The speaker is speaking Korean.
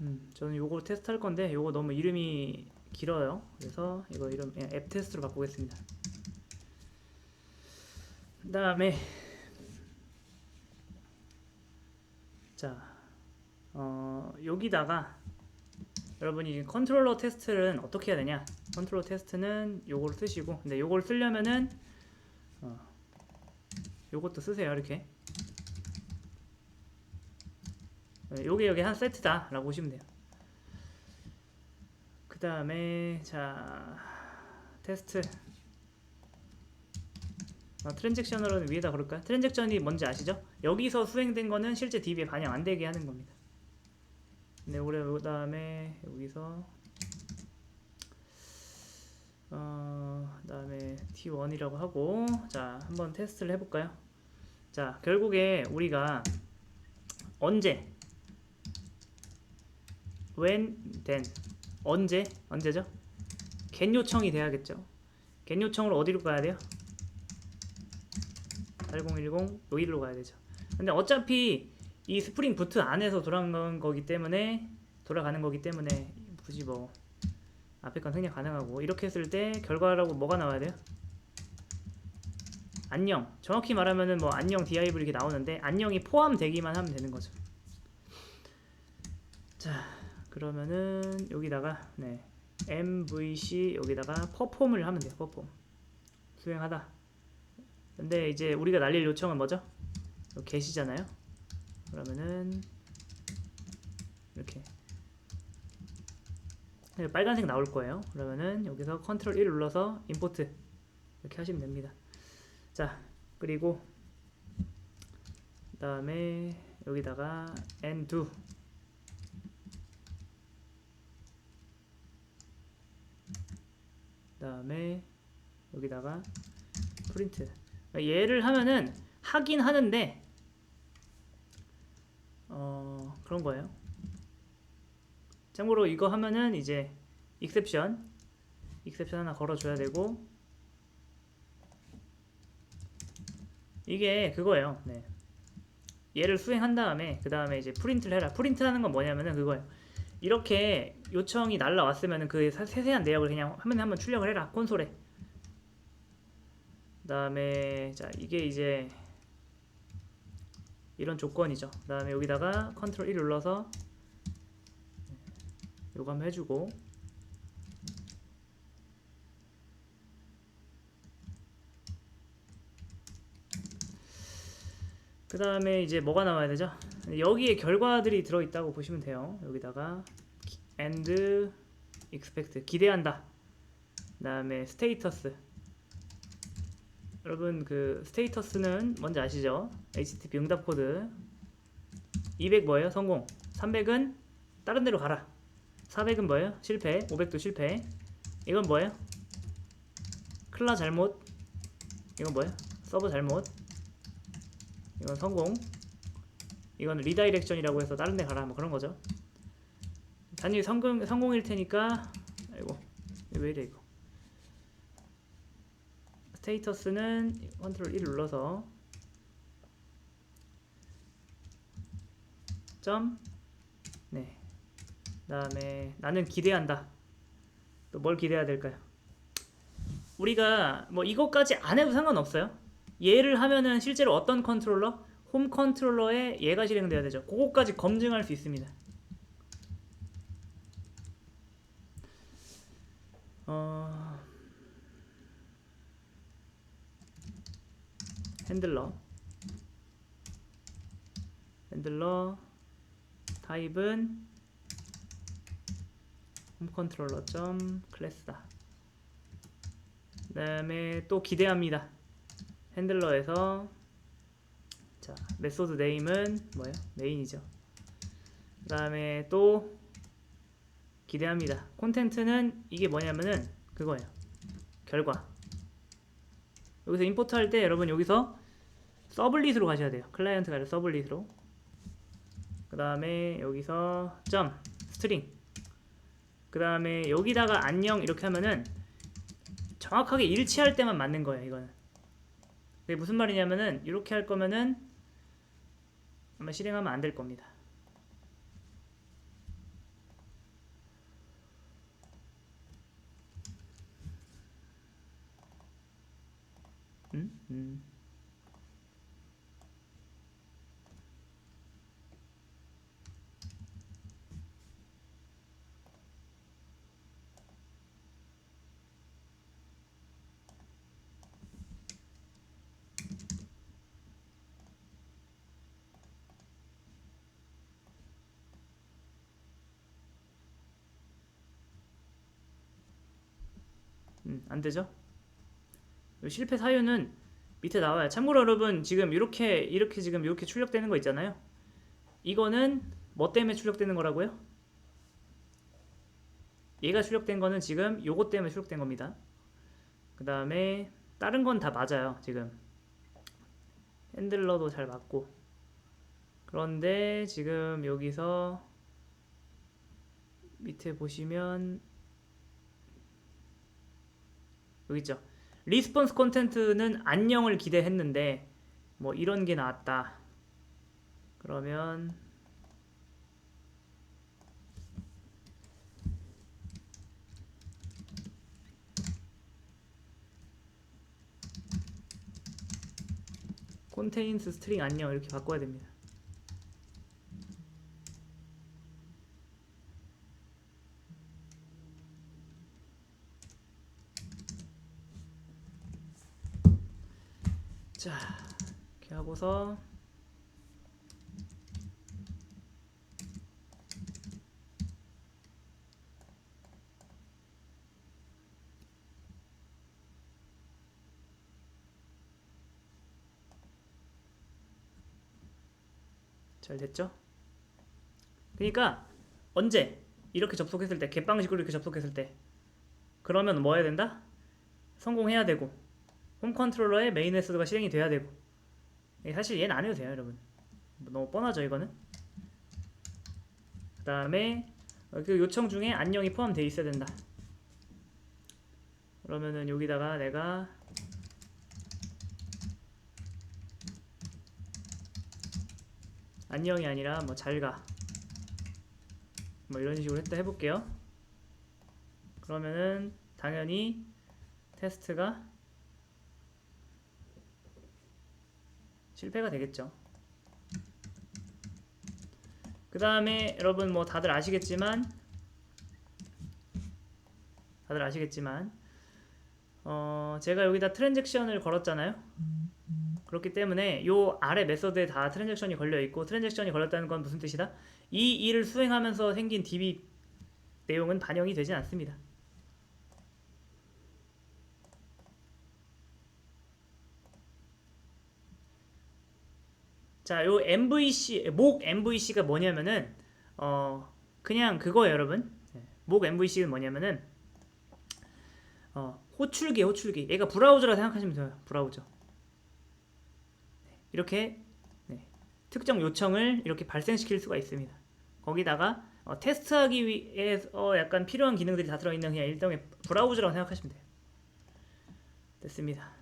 음, 저는 요거 테스트 할 건데 요거 너무 이름이 길어요. 그래서 이거 이름 앱 테스트로 바꾸겠습니다. 그다음에 자, 어, 여기다가 여러분이 컨트롤러 테스트는 어떻게 해야 되냐? 컨트롤러 테스트는 요걸 쓰시고 근데 요걸 쓰려면은 어, 요것도 쓰세요 이렇게 네, 요게 여기 한 세트다 라고 보시면 돼요 그 다음에 자 테스트 아, 트랜잭션으로는 위에다 걸을까요? 트랜잭션이 뭔지 아시죠? 여기서 수행된 거는 실제 DB에 반영 안 되게 하는 겁니다 네, 올해 그 다음에 여기서 어, 그다음에 T1이라고 하고 자, 한번 테스트를 해 볼까요? 자, 결국에 우리가 언제 when then 언제 언제죠? get 요청이 돼야겠죠. get 요청으로 어디로 가야 돼요? 8010 여기로 가야 되죠. 근데 어차피 이 스프링 부트 안에서 돌아가는 거기 때문에 돌아가는 거기 때문에 굳이 뭐 앞에 건 생략 가능하고 이렇게 했을 때 결과라고 뭐가 나와야 돼요? 안녕. 정확히 말하면은 뭐 안녕 div 이렇게 나오는데 안녕이 포함되기만 하면 되는 거죠. 자, 그러면은 여기다가 네 mvc 여기다가 perform을 하면 돼요. perform 수행하다. 근데 이제 우리가 날릴 요청은 뭐죠? 게시잖아요. 그러면은 이렇게 네, 빨간색 나올 거예요. 그러면은 여기서 컨트롤 1 눌러서 임포트 이렇게 하시면 됩니다. 자, 그리고 그 다음에 여기다가 and 그 다음에 여기다가 프린트 얘를 하면은 하긴 하는데 어 그런 거예요. 참고로 이거 하면은 이제 익셉션 익셉션 하나 걸어줘야 되고 이게 그거예요. 네. 얘를 수행한 다음에 그 다음에 이제 프린트를 해라. 프린트하는 건 뭐냐면은 그거예요. 이렇게 요청이 날라왔으면은 그 사- 세세한 내역을 그냥 화면에 한번 출력을 해라 콘솔에. 그 다음에 자 이게 이제 이런 조건이죠. 그 다음에 여기다가 컨트롤 1 눌러서 요거 한번 해주고 그 다음에 이제 뭐가 나와야 되죠? 여기에 결과들이 들어있다고 보시면 돼요. 여기다가 and expect 기대한다. 그 다음에 status 여러분 그 스테이터스는 뭔지 아시죠? HTTP 응답 코드 200 뭐예요? 성공 300은 다른 데로 가라 400은 뭐예요? 실패 500도 실패 이건 뭐예요? 클라 잘못 이건 뭐예요? 서버 잘못 이건 성공 이건 리다이렉션이라고 해서 다른 데 가라 뭐 그런 거죠 단지 성공, 성공일 테니까 아이고 왜 이래 이거 스테이터스는 컨트롤 1 눌러서 점 네. 그다음에 나는 기대한다. 또 뭘 기대해야 될까요? 우리가 뭐 이것까지 안 해도 상관없어요. 얘를 하면은 실제로 어떤 컨트롤러? 홈 컨트롤러에 얘가 실행돼야 되죠. 그거까지 검증할 수 있습니다. 어... 핸들러 핸들러 타입은 홈 컨트롤러 점 클래스다 그 다음에 또 기대합니다 핸들러에서 자 메소드 네임은 뭐예요? 메인이죠 그 다음에 또 기대합니다 콘텐츠는 이게 뭐냐면은 그거예요 결과 여기서 임포트 할 때 여러분 여기서 서블릿으로 가셔야 돼요. 클라이언트가 아니라 서블릿으로. 그 다음에 여기서 점 스트링. 그 다음에 여기다가 안녕 이렇게 하면은 정확하게 일치할 때만 맞는 거예요. 이거는. 그게 무슨 말이냐면은 이렇게 할 거면은 아마 실행하면 안 될 겁니다. 음? 음. 음, 안 되죠? 이 실패 사유는 밑에 나와요. 참고로 여러분 지금 이렇게 이렇게 지금 이렇게 출력되는 거 있잖아요. 이거는 뭐 때문에 출력되는 거라고요? 얘가 출력된 거는 지금 요거 때문에 출력된 겁니다. 그 다음에 다른 건 다 맞아요. 지금 핸들러도 잘 맞고 그런데 지금 여기서 밑에 보시면 여기 있죠. 리스폰스 콘텐트는 안녕을 기대했는데 뭐 이런 게 나왔다. 그러면 contains string 안녕 이렇게 바꿔야 됩니다. 자, 이렇게 하고서 잘 됐죠? 그러니까 언제 이렇게 접속했을 때 개빵식으로 이렇게 접속했을 때 그러면 뭐 해야 된다? 성공해야 되고 홈 컨트롤러에 메인 메소드가 실행이 돼야 되고. 예, 사실 얘는 안 해도 돼요 여러분. 뭐 너무 뻔하죠 이거는. 그 다음에 그 요청 중에 안녕이 포함되어 있어야 된다. 그러면은 여기다가 내가 안녕이 아니라 뭐 잘가. 뭐 이런 식으로 했다 해볼게요. 그러면은 당연히 테스트가 실패가 되겠죠. 그 다음에 여러분 뭐 다들 아시겠지만 다들 아시겠지만 어 제가 여기다 트랜잭션을 걸었잖아요. 그렇기 때문에 요 아래 메서드에 다 트랜잭션이 걸려 있고 트랜잭션이 걸렸다는 건 무슨 뜻이다? 이 일을 수행하면서 생긴 DB 내용은 반영이 되진 않습니다. 자, 요 MVC 목 MVC가 뭐냐면은 어 그냥 그거예요, 여러분. 네, 목 MVC는 뭐냐면은 어 호출기, 호출기. 얘가 브라우저라 생각하시면 돼요. 브라우저. 네, 이렇게 네, 특정 요청을 이렇게 발생시킬 수가 있습니다. 거기다가 어, 테스트하기 위해서 약간 필요한 기능들이 다 들어있는 그냥 일종의 브라우저라고 생각하시면 돼요. 됐습니다.